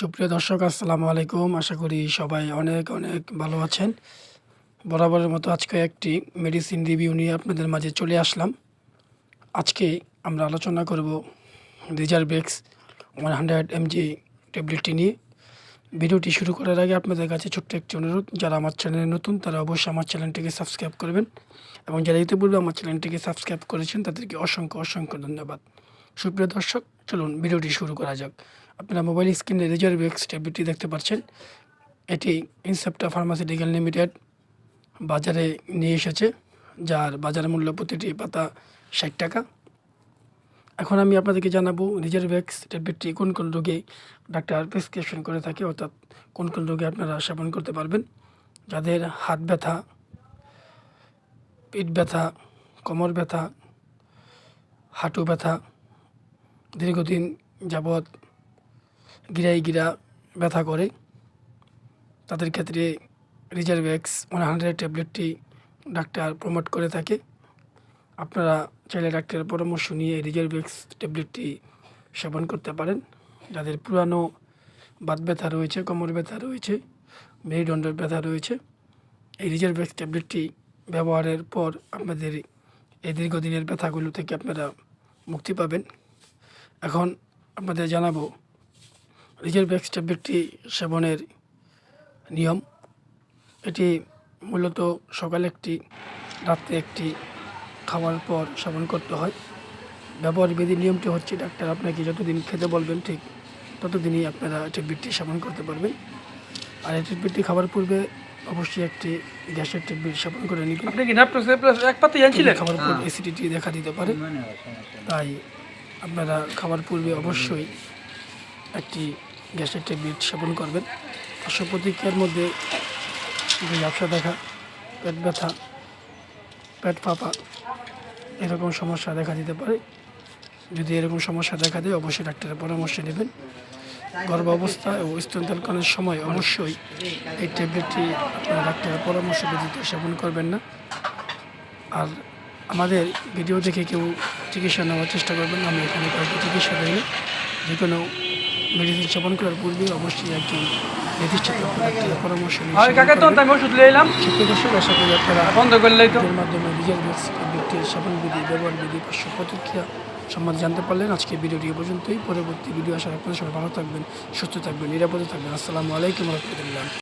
সুপ্রিয় দর্শক, আসসালামু আলাইকুম। আশা করি সবাই অনেক অনেক ভালো আছেন। বরাবরের মতো আজকে একটি মেডিসিন রিভিউ নিয়ে আপনাদের মাঝে চলে আসলাম। আজকে আমরা আলোচনা করব রিজার্ভেক্স ওয়ান হান্ড্রেড এমজি ট্যাবলেটটি নিয়ে। ভিডিওটি শুরু করার আগে আপনাদের কাছে ছোট্ট একটি অনুরোধ, যারা আমার চ্যানেলে নতুন, তারা অবশ্যই আমার চ্যানেলটিকে সাবস্ক্রাইব করবেন এবং যারা ইতিপূর্বে আমার চ্যানেলটিকে সাবস্ক্রাইব করেছেন, তাদেরকে অসংখ্য অসংখ্য ধন্যবাদ। সুপ্রিয় দর্শক, চলুন ভিডিওটি শুরু করা যাক। আপনারা মোবাইল স্ক্রিনে রিজার্ভেক্স ট্যাবলেটটি দেখতে পাচ্ছেন। এটি ইনসেপ্টা ফার্মাসিউটিক্যাল লিমিটেড বাজারে নিয়ে এসেছে, যার বাজার মূল্য প্রতিটি পাতা ষাট টাকা। এখন আমি আপনাদেরকে জানাব রিজার্ভেক্স ট্যাবলেটটি কোন কোন রোগে ডাক্তার প্রেসক্রিপশন করে থাকে, অর্থাৎ কোন কোন রোগে আপনারা সেবন করতে পারবেন। যাদের হাত ব্যথা, পিঠ ব্যথা, কোমর ব্যথা, হাঁটু ব্যথা, দীর্ঘদিন যাবৎ গিরাই গিরা ব্যথা করে। তাদের ক্ষেত্রে রিজার্ভেক্স ওয়ান হান্ড্রেড ট্যাবলেটটি ডাক্তার প্রমোট করে থাকে। আপনারা চাইলে ডাক্তারের পরামর্শ নিয়ে রিজার্ভেক্স ট্যাবলেটটি সেবন করতে পারেন। যাদের পুরানো বাত ব্যথা রয়েছে, কোমর ব্যথা রয়েছে, মেরুদণ্ডের ব্যথা রয়েছে, এই রিজার্ভেক্স ট্যাবলেটটি ব্যবহারের পর আপনাদের এই দীর্ঘদিনের ব্যথাগুলো থেকে আপনারা মুক্তি পাবেন। এখন আপনাদের জানাব রিজার্ভেক্স ট্যাবলেটটি সেবনের নিয়ম। এটি মূলত সকালে একটি রাত্রে একটি খাওয়ার পর সেবন করতে হয়। ব্যবহার বিধি নিয়মটি হচ্ছে ডাক্তার আপনাকে যতদিন খেতে বলবেন ঠিক ততদিনই আপনারা এটি ট্যাবলেটটি সেবন করতে পারবেন। আর এই ট্যাবলেটটি খাবার পূর্বে অবশ্যই একটি গ্যাসের ট্যাবলেট সেবন করে নিবেন। আপনি কি এক পাতে জানছিলেন খাবার পর অ্যাসিডিটি দেখা দিতে পারে। তাই আপনারা খাবার পূর্বে অবশ্যই একটি গ্যাসের ট্যাবলেট সেবন করবেন। পার্শ্ব প্রতিক্রিয়ার মধ্যে ব্যবসা দেখা, পেট ব্যথা, পেট ফাঁপা, এরকম সমস্যা দেখা দিতে পারে। যদি এরকম সমস্যা দেখা দেয়, অবশ্যই ডাক্তারের পরামর্শ নেবেন। গর্ভ অবস্থা ও স্তনদানকালের সময় অবশ্যই এই ট্যাবলেটটি আপনার ডাক্তারের পরামর্শ ব্যতীত সেবন করবেন না। আর আমাদের ভিডিও দেখে কেউ চিকিৎসা নেওয়ার চেষ্টা করবেন, আমি এখানে কাউকে চিকিৎসা দিইনি। যে কোনো মেডিসিন সেবন করার পূর্বে অবশ্যই একজন পরামর্শ মাধ্যমে নিজের ব্যক্তির সেবন বিধি ব্যবহার বিধি পার্শ্ব প্রতিক্রিয়া জানতে পারলেন। আজকে ভিডিওটি এ পর্যন্তই। পরবর্তী ভিডিও আসার আপনার সবাই ভালো থাকবেন সুস্থ থাকবেন নিরাপদে থাকবেন। আসসালামু আলাইকুম রহমতুল্লাহ।